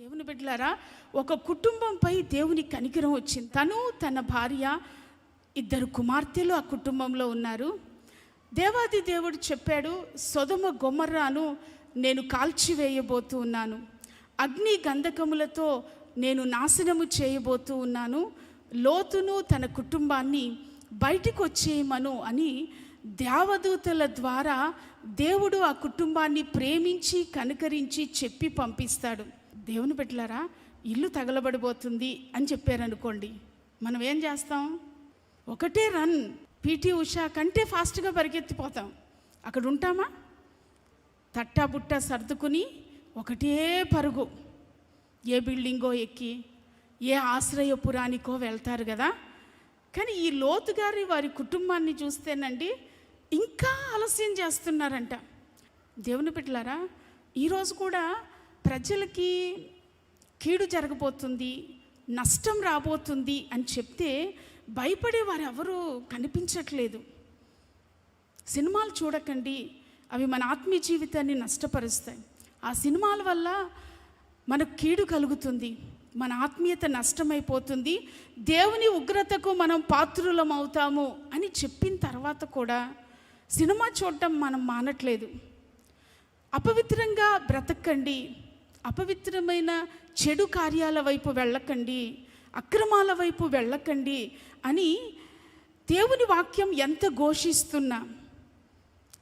దేవుని బిడ్డలారా ఒక కుటుంబంపై దేవుని కనికరం వచ్చింది. తను తన భార్య ఇద్దరు కుమార్తెలు ఆ కుటుంబంలో ఉన్నారు. దేవాది దేవుడు చెప్పాడు సొదమ గొమ్మర్రాను నేను కాల్చివేయబోతూ ఉన్నాను. అగ్ని గంధకములతో నేను నాశనము చేయబోతూ ఉన్నాను. లోతును తన కుటుంబాన్ని బయటికి వచ్చేయమను అని దేవదూతల ద్వారా దేవుడు ఆ కుటుంబాన్ని ప్రేమించి కనుకరించి చెప్పి పంపిస్తాడు. దేవుని బిడ్డలారా ఇల్లు తగలబడిపోతుంది అని చెప్పారనుకోండి మనం ఏం చేస్తాం? ఒకటే రన్ పీటీ ఉషా కంటే ఫాస్ట్గా పరిగెత్తిపోతాం. అక్కడ ఉంటామా? తట్టా బుట్ట సర్దుకుని ఒకటే పరుగు. ఏ బిల్డింగో ఎక్కి ఏ ఆశ్రయపురానికో వెళ్తారు కదా? కానీ ఈ లోతు గారి వారి కుటుంబాన్ని చూస్తేనండి ఇంకా ఆలస్యం చేస్తున్నారంట. దేవుని బిడ్డలారా ఈరోజు కూడా ప్రజలకి కీడు జరగబోతుంది నష్టం రాబోతుంది అని చెప్తే భయపడే వారు కనిపించట్లేదు. సినిమాలు చూడకండి అవి మన ఆత్మీయ జీవితాన్ని నష్టపరుస్తాయి. ఆ సినిమాల వల్ల మనకు కీడు కలుగుతుంది మన ఆత్మీయత నష్టమైపోతుంది దేవుని ఉగ్రతకు మనం పాత్రులం అవుతాము అని చెప్పిన తర్వాత కూడా సినిమా చూడటం మనం మానట్లేదు. అపవిత్రంగా బ్రతకండి అపవిత్రమైన చెడు కార్యాల వైపు వెళ్ళకండి అక్రమాల వైపు వెళ్ళకండి అని దేవుని వాక్యం ఎంత ఘోషిస్తున్నా.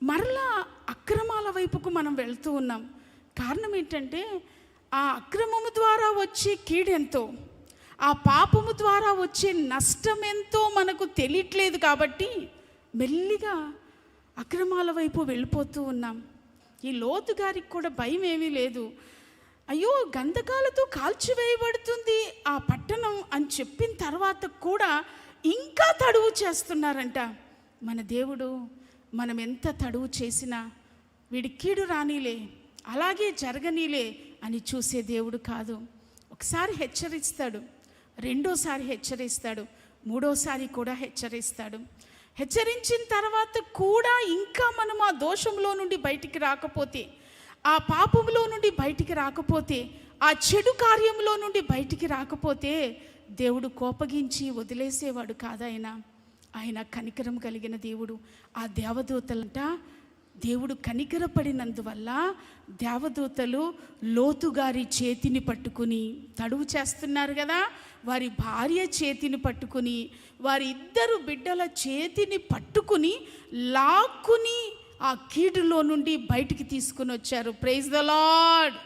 మరలా అక్రమాల వైపుకు మనం వెళ్తూ ఉన్నాం. కారణం ఏంటంటే ఆ అక్రమము ద్వారా వచ్చే కీడెంతో ఆ పాపము ద్వారా వచ్చే నష్టం ఎంతో మనకు తెలియట్లేదు కాబట్టి మెల్లిగా అక్రమాల వైపు వెళ్ళిపోతూ ఉన్నాం. ఈ లోతు గారికి కూడా భయం ఏమీ లేదు. అయ్యో గంధకాలతో కాల్చివేయబడుతుంది ఆ పట్టణం అని చెప్పిన తర్వాత కూడా ఇంకా తడువు చేస్తున్నారంట. మన దేవుడు మనం ఎంత తడువు చేసినా వీడి కీడు రానీలే అలాగే జరగనీలే అని చూసే దేవుడు కాదు. ఒకసారి హెచ్చరిస్తాడు రెండోసారి హెచ్చరిస్తాడు మూడోసారి కూడా హెచ్చరిస్తాడు. హెచ్చరించిన తర్వాత కూడా ఇంకా మనం ఆ దోషంలో నుండి బయటికి రాకపోతే ఆ పాపంలో నుండి బయటికి రాకపోతే ఆ చెడు కార్యంలో నుండి బయటికి రాకపోతే దేవుడు కోపగించి వదిలేసేవాడు కాదాయన. ఆయన కనికరం కలిగిన దేవుడు. ఆ దేవదూతలంట దేవుడు కనికరపడినందువల్ల దేవదూతలు లోతుగారి చేతిని పట్టుకుని తడువు చేస్తున్నారు కదా వారి భార్య చేతిని పట్టుకుని వారి ఇద్దరు బిడ్డల చేతిని పట్టుకుని లాక్కుని ఆ కీడులో నుండి బయటికి తీసుకుని వచ్చారు. Praise the lord